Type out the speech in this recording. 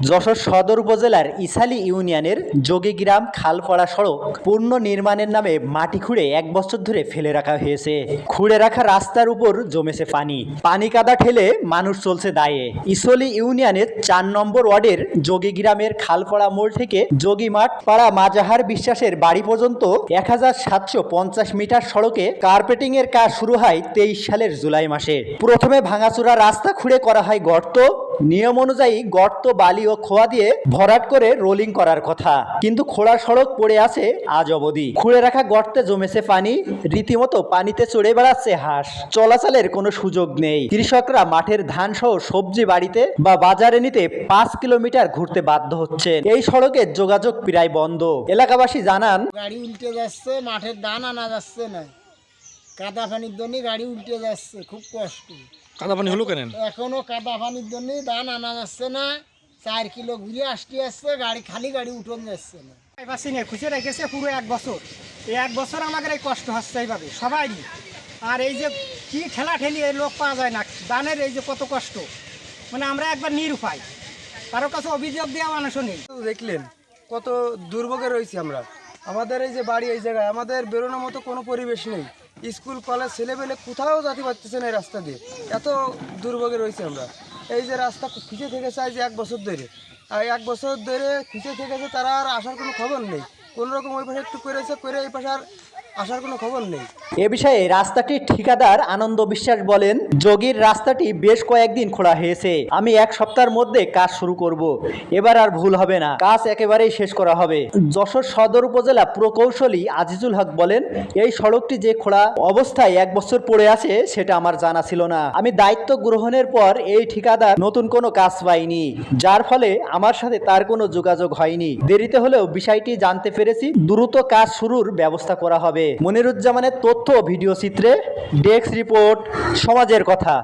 যশোর সদর উপজেলার ইসালি ইউনিয়নের যোগীগ্রাম খালপাড়া সড়ক পূর্ণ নির্মাণের নামে মাটি খুঁড়ে এক বছর ধরে ফেলে রাখা হয়েছে। খুঁড়ে রাখা রাস্তার উপর জমেছে পানি। পানি কাদা ঠেলে মানুষ চলছে দায়ে। ইসলি ইউনিয়নের চার নম্বর ওয়ার্ডের যোগীগ্রামের খালপাড়া মোড় থেকে যোগী মাঠ পাড়া মাজাহার বিশ্বাসের বাড়ি পর্যন্ত এক হাজার সাতশো পঞ্চাশ মিটার সড়কে কার্পেটিং এর কাজ শুরু হয় তেইশ সালের জুলাই মাসে। প্রথমে ভাঙাচুরা রাস্তা খুঁড়ে করা হয় গর্ত নিয়ম অনুযায়ী গর্ত, বালি ও খোয়া দিয়ে ভরাট করে রোলিং করার কথা। কিন্তু খোড়া সড়ক পড়ে আছে আজ অবধি। খুঁড়ে রাখা গর্তে জমেছে পানি। রীতিমতো পানিতে চড়ে বেড়াচ্ছে হাঁস। চলাচলের কোনো সুযোগ নেই। কৃষকরা মাঠের ধান সহ সবজি বাড়িতে বা বাজারে নিতে পাঁচ কিলোমিটার ঘুরতে বাধ্য হচ্ছেন। এই সড়কে যোগাযোগ প্রায় বন্ধ। এলাকাবাসী জানান, গাড়ি উল্টে যাচ্ছে, মাঠের ধান আনা যাচ্ছে না। কাদা পানির জন্য গাড়ি উল্টে যাচ্ছে খুব কষ্ট। কাদা পানি হলো কেন এখনও কাদা পানির জন্য ধান আনা যাচ্ছে না চার কিলো ঘুরে আসতে আসছে গাড়ি খালি গাড়ি উঠন যাচ্ছে না। পাচ্ছি না খুঁজে রেখেছে পুরো এক বছর। এই এক বছর আমাদের এই কষ্ট হচ্ছে এইভাবে সবাই আর এই যে কি ঠেলা ঠেলি এই লোক পাওয়া যায় না দানের এই যে কত কষ্ট। মানে আমরা একবার নিরুপায় কারও কাছে অভিযোগ দেওয়া মানুষও নেই। তো দেখলেন কত দুর্ভোগে রয়েছি আমরা। আমাদের এই যে বাড়ি এই জায়গায় আমাদের বেরোনোর মতো কোনো পরিবেশ নেই। স্কুল, কলেজ, ছেলেপেলে কোথাও যাতে পারতেছে না এই রাস্তা দিয়ে। এত দুর্ভোগে রয়েছে আমরা। এই যে রাস্তা খুঁজে থেকেছে আজ এক বছর ধরে। আর এক বছর ধরে খুঁজে থেকেছে তারা আর আসার কোনো খবর নেই। কোনো রকম ওই পাশে একটু করেছে, করে এই পাশে আর আসার কোনো খবর নেই। এ বিষয়ে রাস্তাটির ঠিকাদার আনন্দ বিশ্বাস বলেন, যোগীর রাস্তাটি বেশ কয়েকদিন খোলা হয়েছে। আমি এক সপ্তাহের মধ্যে কাজ শুরু করব। এবার আর ভুল হবে না। কাজ একেবারেই শেষ করা হবে। যশোর সদর উপজেলা প্রকৌশলী আজিজুল হক বলেন, এই সড়কটি যে খোলা অবস্থায় এক বছর পড়ে আছে, সেটা আমার জানা ছিল না। আমি দায়িত্ব গ্রহণের পর এই ঠিকাদার নতুন কোনো কাজ পাইনি, যার ফলে আমার সাথে তার কোনো যোগাযোগ হয়নি। দেরিতে হলেও বিষয়টি জানতে পেরেছি। দ্রুত কাজ শুরুর ব্যবস্থা করা হবে। মনিরুজ্জামানের তথ্য ভিডিও চিত্রে ডেস্ক রিপোর্ট সমাজের কথা।